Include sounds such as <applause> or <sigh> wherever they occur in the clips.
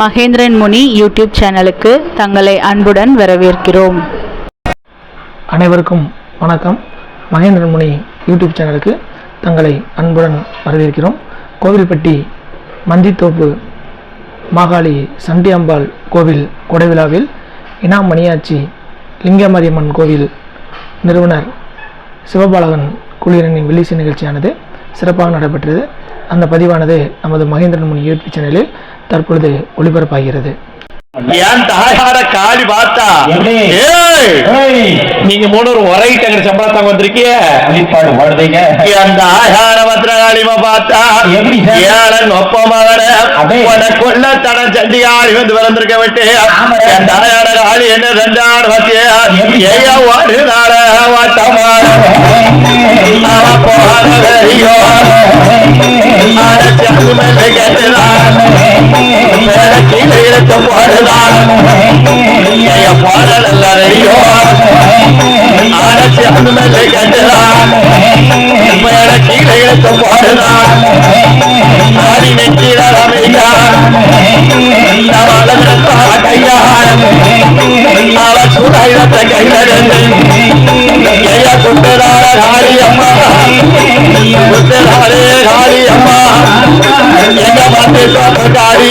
மகேந்திரன் முனி YouTube சேனலுக்கு தங்களை அன்புடன் வரவேற்கிறோம். அனைவருக்கும் வணக்கம். மகேந்திரன் முனி யூடியூப் சேனலுக்கு தங்களை அன்புடன் வரவேற்கிறோம். கோவில்பட்டி மந்தித்தோப்பு மாகாளி சண்டி அம்பாள் கோவில் கொடைவிழாவில் இனாம் மணியாச்சி லிங்கமரியம்மன் கோவில் நிறுவனர் சிவபாலகன் குளிரனின் வில்லிசை நிகழ்ச்சியானது சிறப்பாக நடைபெற்றது. அந்த பதிவானது நமது மகேந்திரன் முனி யூடியூப் சேனலில் தற்பொழுது ஒளிபரப்பாகிறது. ஏன் தாயார காளி பார்த்தா நீங்க மூணு ஒரு ஒரைட்டங்க சம்பளத்தாங்க வந்திருக்கிய வெளிப்பாடு வாழ்றீங்க என் தாயார பத்திரகாளிமா பார்த்தா? ஏழன் ஒப்பமகன அடே. கொல்ல தன சண்டியாளி வந்து வளர்ந்திருக்க விட்டு. என் தாயார காளி என்ன ரெண்டாடு பத்திய? ஏயா ஒரு நாள வாட்டமான வெறியோ கேட்டுதான் கீழே இழுத்து போடுதான் ஏயா போனதல்ல வெறியோ ஆன சங்குமெல்ல மேல கீழே இழுத்து போடுதான் ஆடி நெற்றிட ரமையான் கையான் அவ கையிலிருந்து ஐயா குட்டதார காளி அம்மா குட்டதாரே காளி அம்மா எங்க வந்து காளி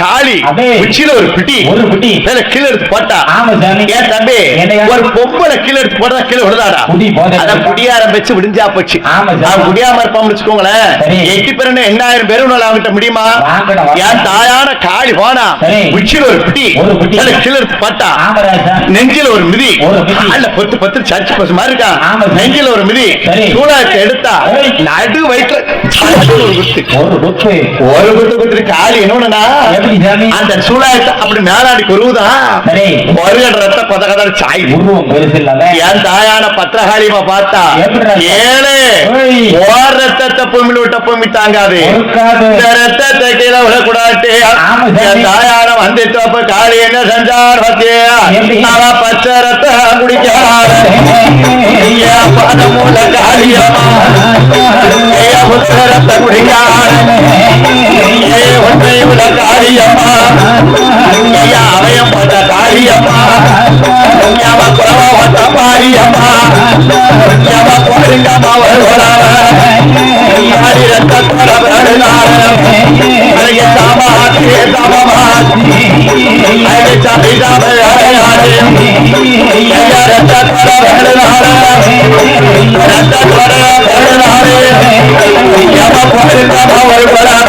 காளி. உச்சியில ஒரு பிடி ஒரு பிடி. மேல கீழே எடுத்து போட்டா ஆமா சாமி. ஏன் தம்பி? ஒரு பொம்பளை கீழே எடுத்து போட்டா கீழே விழுதாடா. அதான் குடிய ஆரம்பிச்சு விடிஞ்சா போச்சு. நான் குடியாம இருப்போம்னு வச்சுக்கோங்களேன். எட்டு பேருன்னு எண்ணாயிரம் பேரும் அவங்கிட்ட முடியுமா. என் தாயான காளி போனா. உச்சியில ஒரு பிடி. மேல கீழே எடுத்து போட்டா நெஞ்சில ஒரு மிதி. அல்ல பொத்து பொத்து சர்ச்சு பஸ் மாதிரி இருக்கா. நெஞ்சில ஒரு மிதி சரி. சூழாத்தை எடுத்தா. நடு வயிற்றுல ஒரு குத்து ஒரு குத்து ஒரு குத்து குத்து காளி சாமி அந்த சூழாயத்தை அப்படி மேலாடி கொருவுதான் ஒரு ரத்த கொத கதை சாய் என் தாயான பத்திரகாளிமா பார்த்தா? ஏழு. ஓர் ரத்தத்தை பொம்மில் விட்ட பொம்மி தாங்காது. பொறுக்காது. இந்த ரத்தத்தை கீழே விடக்கூடாது. என் தாயான வந்து தோப்ப காளி என்ன செஞ்சார் பத்தியா? அவ பச்சை ரத்தம் குடிக்கிறார் <laughs> பதமூல காளியம்மா. ரத்தம் குடிக்கிறார் <laughs> ஒன்றை விட காளியம்மா. ஐயா அவயம் பட்ட காளியம்மா. ஞாபக குறவா வந்த மாரியம்மா. ஞாபக போருங்கம்மா வருவராவ யாரி ரத்தத்தோட வருகிறார அழகிய சாமாத்தி சாமமாத்தி அழகிய ஐயா ரத்தத்தோட வருகிறார ரத்தத்தோட வருகிறாரே ஞாபக போருங்கம்மா வருவராவ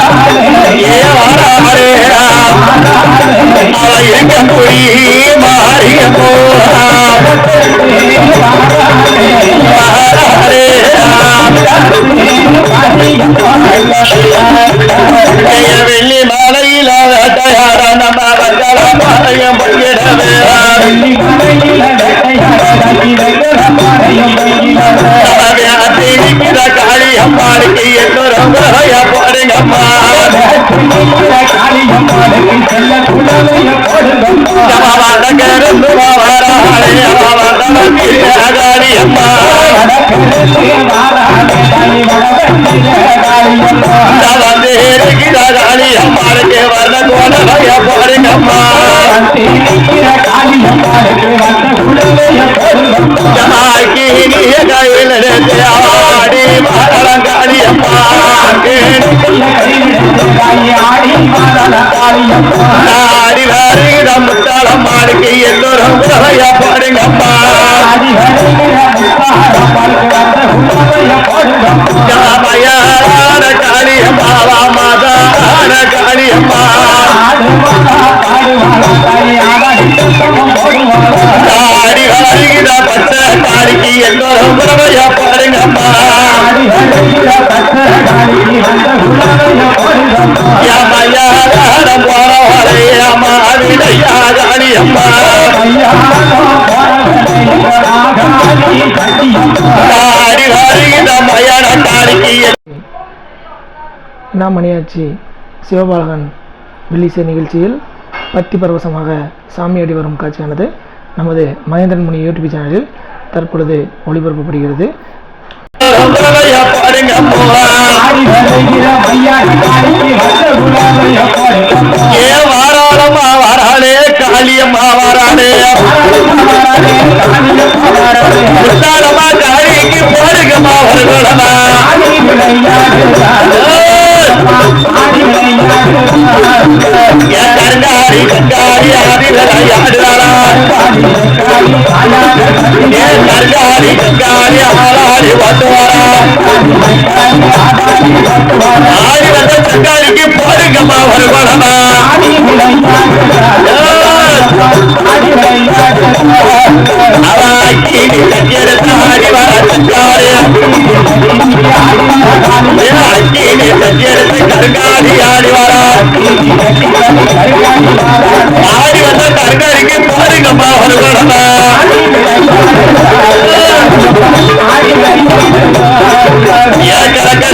அம்மா வந்து அம்மாளுக்கு வர்ண கோணமைய போடுங்கம்மா ஜமாக்கி கையில் ஆடி மரணங்காளி அம்மா ஆடி வருகிற முத்தாளம் மாடுக்கு ஏமையாரம் விடையா காளியம்மா ஆடி வருகிற மயான காளிக்கு நாம் மணியாச்சி சிவபாலகன் வில்லிசை நிகழ்ச்சியில் பக்தி பரவசமாக சாமியாடி வரும் காட்சியானது நமது மகேந்திரன் முனி யூடியூப் சேனலில் தற்பொழுது ஒளிபரப்பப்படுகிறது. பாருங்க அம்மா ஏ ஆவாரானே காளியம் ஆவாரானே வாராளே காளிக்கு போடுங்கம்மா வருகளமா ஏன் கருங்காரி கங்காரி ஆதி விளையாடுறாளா ஏ கருங்காரி கங்காரி ஆளாடி வந்து வரா ஆடி வந்த கங்காரிக்கு போடுங்கம்மா வருகளமா அவாக்கி ஆடி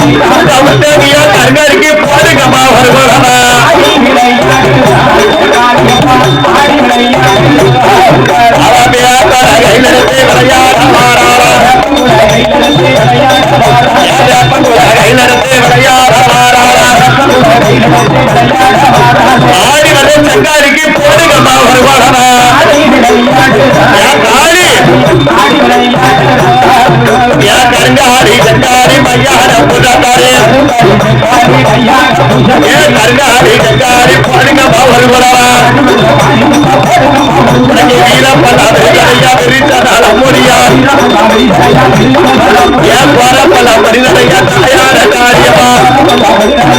கலக்கர தேவார ஈரா துகாரியமா ஏன் கலக்கர தேவார ஈரா துகாரியமா அவ இருக்க முடி மாறிக்கு போடுங்கம்மா வருகளமா அவ வீர பண்ண விருதனையா வெறித்த தர ஆடி வந்து சங்காரிக்கு போடுங்கம்மா வருகளமா கருங்காரி சங்காரி மையான புதத்தாரே ஏன் கருங்காரி சங்காரி போடுங்கம்மா வருகளமா உனக்கு வீரப்பல விருதனையா விரித்ததால முடியாது ஏன் பல மனிதனையா தாயான காரியமா?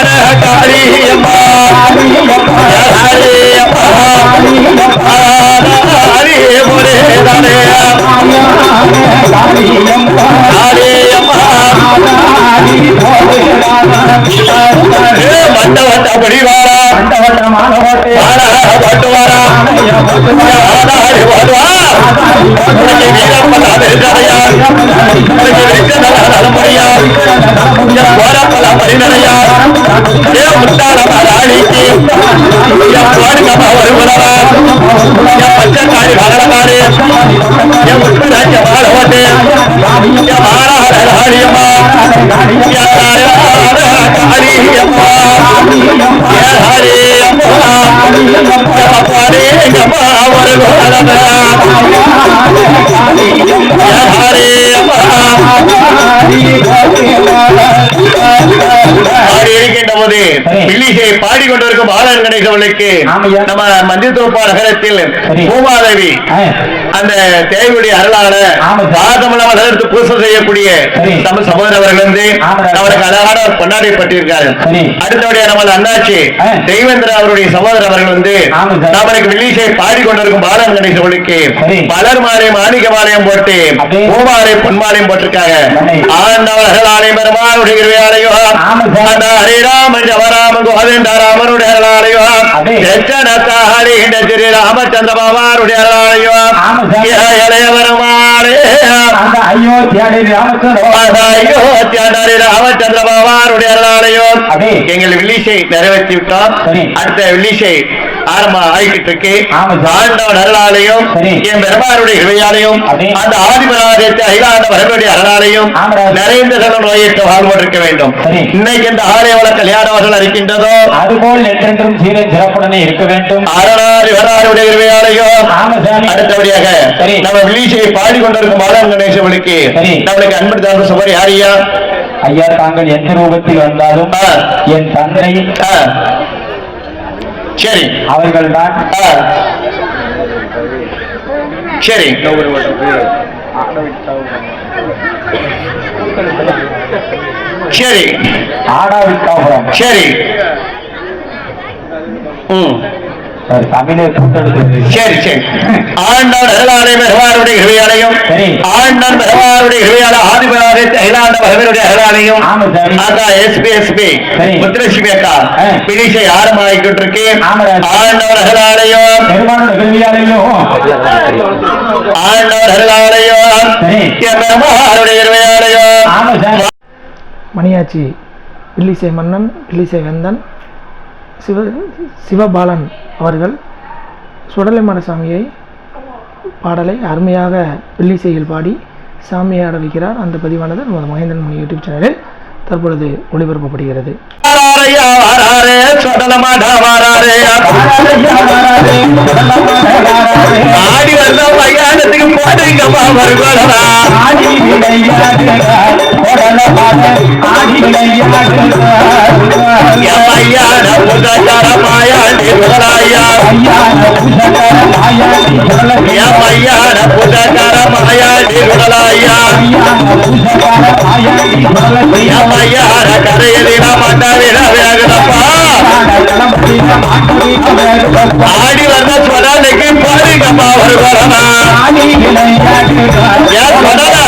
हकारी हमारा மிகரலை நீராரோ உத்தமி அராணிக்கு போடுங்கம்மா வருகிறா சாமனந்த ஜாமவாசி சரிதான வேலையாச்சையா ஏன் வீரப்பல விருதனையா விரித்ததல முடியா ஏன் போறப்பல அப்படினைய தாயான காரியமா ஏன் தாயான காரியமா பச்சைக்காரி பகலக்காரி என் முத்துராஜ பாலவட்டு என் மாறாட ராணியம்மா என் தாயார காளியம்மா என் ஹரியம்மா என் பாரேங்கம்மா ஒரு கோலமே சரி. வில்லிசை பாடிக்கொண்டிருக்கும் கணேசவர்களுக்கு ஆமையா. நம்ம மந்திரத்தோப்பா நகரத்தில் சரி. பூமாதேவி அந்த தேவியுடைய அருளான. பாதமலம் எடுத்து பூசம் செய்யக்கூடிய. நம்ம சகோதரர் அவர்கள் வந்து. அவருக்கு அழகான பொன்னாடை பட்டிருக்காரு. அடுத்தபடியா நம்ம அண்ணாச்சி. தெய்வேந்திர அவருடைய சகோதரர் அவர்கள் வந்து. நம்மளுக்கு வில்லிசை பாடிக்கொண்டிருக்கும் பாலன் கணேசவர்களுக்கு சரி. பலர் மாலை மாணிக்க மாலையம் போட்டு. பூமாலை பொன்மாலையும் போட்டிருக்காங்க சரி. ஆண்டவர்கள் ஆலயம் பெருமாளுடைய கிருவையாலையோ ஆமா சார். அந்த ஹரிராமன் ஜவராமன் கோவிந்த ராமனுடைய அருளாலையோ அப்படியே. எச்சனத்தாரி இந்த திரு ராமச்சந்திர பாபாருடைய அருளாலையோ ஆமா சார். இளைய பெருமாளே அந்த அயோத்தியாடி ராமச்சந்திர பாபாருடைய அருளாலையோ. எங்கள் வில்லிசை நிறைவேற்றி விட்டோம். அடுத்த வில்லிசை ஆரம்பம் ஆகிட்டு இருக்கு. ஆண்டவன் அருளாலையும். என் இவையாலையும். அந்த ஆதிபராஜத்தை அகிலாண்ட வரக்கூடிய அருளாலையும். நிறைந்த வாழ்வோடு வேண்டும். இன்னைக்கு இந்த ஆலயவள கல்யாணவர்கள் இருக்கின்றதோ அதுபோல் என்றென்றும் சீரன் சிறப்புடனே இருக்க வேண்டும் இவையாலையும் ஆமா சாமி அடுத்தபடியாக. நம்ம வில்லிசை பாடிக்கொண்டிருக்கும் பாலன் கணேசவனுக்கு சரி. நம்மளுக்கு அன்பு தந்த சுவர் யாரியா ஐயா தாங்கள் எந்த ரூபத்தில் வந்தாலும். என் தந்தை. சரி அவர்கள் தான். சரி சரி ஆடாவிட்டாபுரம் சரி தமிழை கூட்டெடுத்து சரி சரி ஆண்டான் அருளாலை பெருமாருடைய கிருவையாலையும். ஆண்டான் பெருமாருடைய கிருவையால ஆதிபராஜ அகிலாண்ட ஆமா சாமி அக்கா எஸ்பி எஸ்பி. முத்துலட்சுமி அக்கா ஆ. பிடிசை ஆரம்பமாகிக்கிட்டு இருக்கு. ஆண்டவர் கல்வியாலையும் ஆண்டவர். என் பெருமாருடைய கிருவையாலையும் மணியாச்சி வில்லிசை மன்னன் வில்லிசை வேந்தன் சிவ சிவபாலன் அவர்கள் சுடலைமான சாமியை பாடலை அருமையாக வெள்ளிசையில் பாடி சாமியை ஆட வைக்கிறார். அந்த பதிவானது நமது மகேந்திரன் மணி யூடியூப் சேனலில் தற்பொழுது ஒளிபரப்பப்படுகிறது. ஆடி வந்த வருகோடா என் மையான புதாச்சார ஆடி வந்த சொடலைக்கு போடுங்கம்மா வருகோடா ஏன் சொடலா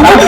என்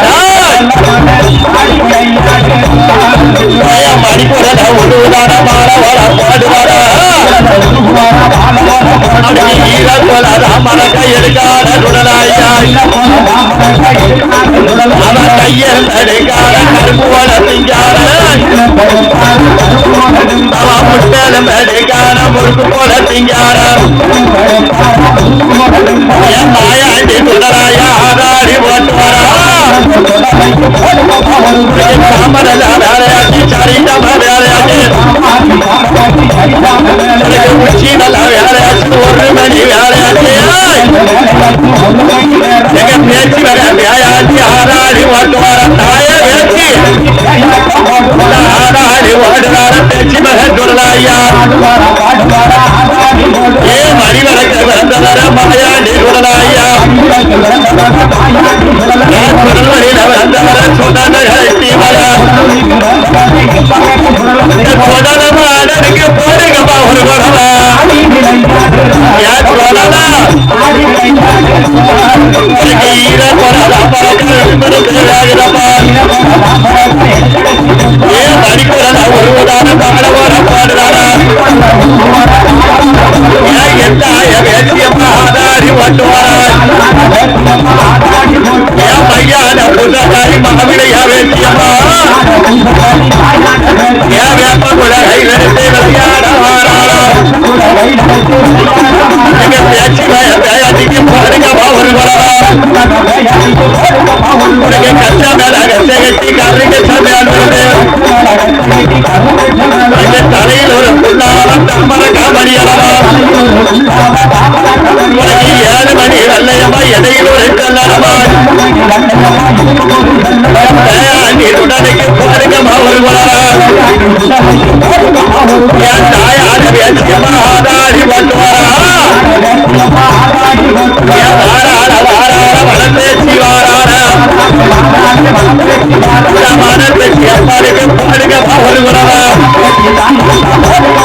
வரான் பழைய பேச்சு என் பாடுவாரா கையில் எடுக்காத கரும்பு முட்டலும் போல ஆதாரி சரிதம வேலையாச்சு எங்க பேச்சு வர வேலையாச்சு ஆதாரி ஓட்டு வர தாய பேச்சு ஆதாரி ஓடுறார பேச்சு மக சுடலாயா ஏ மணி வழக்க பிறந்தவர மாயாண்டி ஒருவதான பாடுறாரா ஏன் எத்தாய வேசியம்மா ஆதாரி ஓட்டுவாரா ஏன் பையான மகவிடைய வேசியம்மா ஏன் வேப்ப குலகையில் எடுத்து விளையாட வாராளா எங்க பேச்சு பேயாட்டிக்கு மேல கச்சை கட்டி கருங்க சமையல் ஏழு மணி வெள்ளையம்மா இடையில் ஒரு கல்லறமா நீ உடனுக்கு பாருங்க என் ஆதாரி பண்ணுவாரா வளர்ந்தேச்சி அம்மாளுக்கு பாடுக வருகிறவா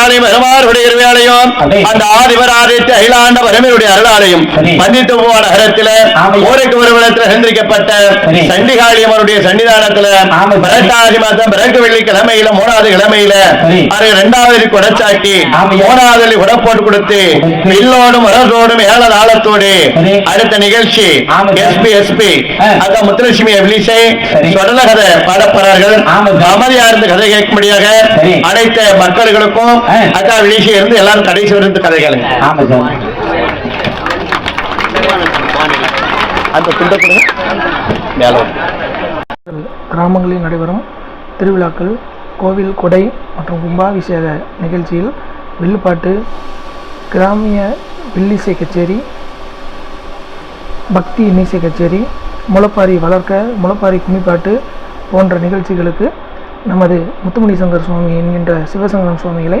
அருளாலயம் பெருமாறுடைய இருவேளையும் அந்த ஆதிபர் ஆதித்த அகிலாண்ட பரமனுடைய அருளாலயம் சரி. பண்டித்து நகரத்தில. ஊருக்கு ஒரு விடத்தில் சந்திரிக்கப்பட்ட. சண்டிகாளியம்மனுடைய சன்னிதானத்துல ஆமாம். பிறட்டாதி மாதம் பிறகு வெள்ளி கிழமையில மூணாவது கிழமையில. அது இரண்டாவது கொடைச்சாட்டி. மூணாவது குடை போட்டு கொடுத்து. வில்லோடும் மரத்தோடும் ஏழ தாளத்தோடு. அடுத்த நிகழ்ச்சி. SP SP. அக்கா முத்துலட்சுமி எவ்லிசை. தொடர்ந்த கதை பாடப்படுறார்கள். அமைதியா இருந்து கதை கேட்கும்படியாக. அனைத்த மக்களுக்கும். அக்கா விழிச்சு இருந்து எல்லாரும் கடைசி வரைந்து கதை கேளுங்க. ஆமா சார் அந்த துண்டை கொடுங்க. மேல வந்து. கிராமங்களில் நடைபெறும் திருவிழாக்கள் கோவில் கொடை மற்றும் கும்பாபிஷேக நிகழ்ச்சியில் வில்லுப்பாட்டு கிராமிய வில்லிசை கச்சேரி பக்தி இன்னிசை கச்சேரி முளப்பாரி வளர்க்க முளப்பாரி கும்மிப்பாட்டு போன்ற நிகழ்ச்சிகளுக்கு நமது முத்துமணி சங்கர் சுவாமி என்கின்ற சிவசங்கரம் சுவாமிகளை